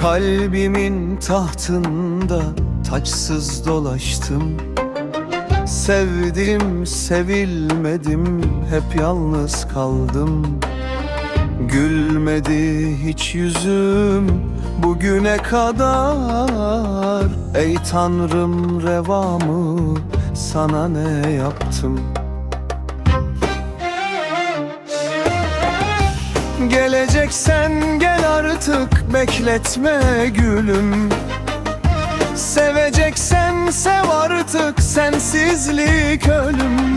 Kalbimin tahtında taçsız dolaştım. Sevdim, sevilmedim, hep yalnız kaldım. Gülmedi hiç yüzüm bugüne kadar. Ey Tanrım revamı sana ne yaptım Geleceksen gel artık bekletme gülüm. Seveceksen sev artık sensizlik ölüm.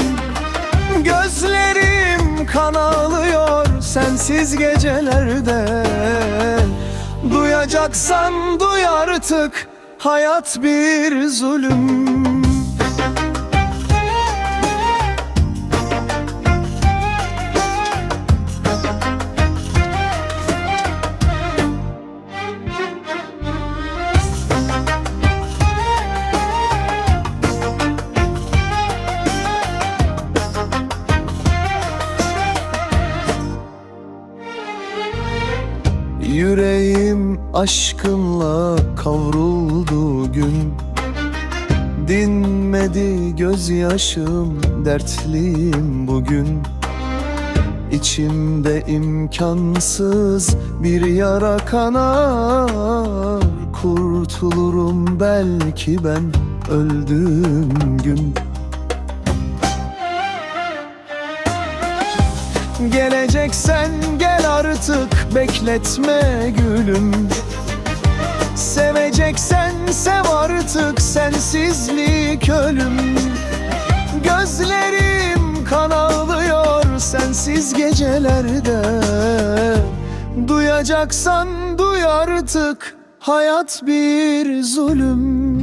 Gözlerim kan ağlıyor sensiz gecelerde. Duyacaksan duy artık hayat bir zulüm Yüreğim aşkınla kavruldu gün. Dinmedi gözyaşım dertliyim bugün. İçimde imkansız bir yara kanar. Kurtulurum belki ben öldüğüm gün. Geleceksen gel artık bekletme gülüm. Seveceksen sev artık sensizlik ölüm. Gözlerim kan ağlıyor sensiz gecelerde. Duyacaksan duy artık hayat bir zulüm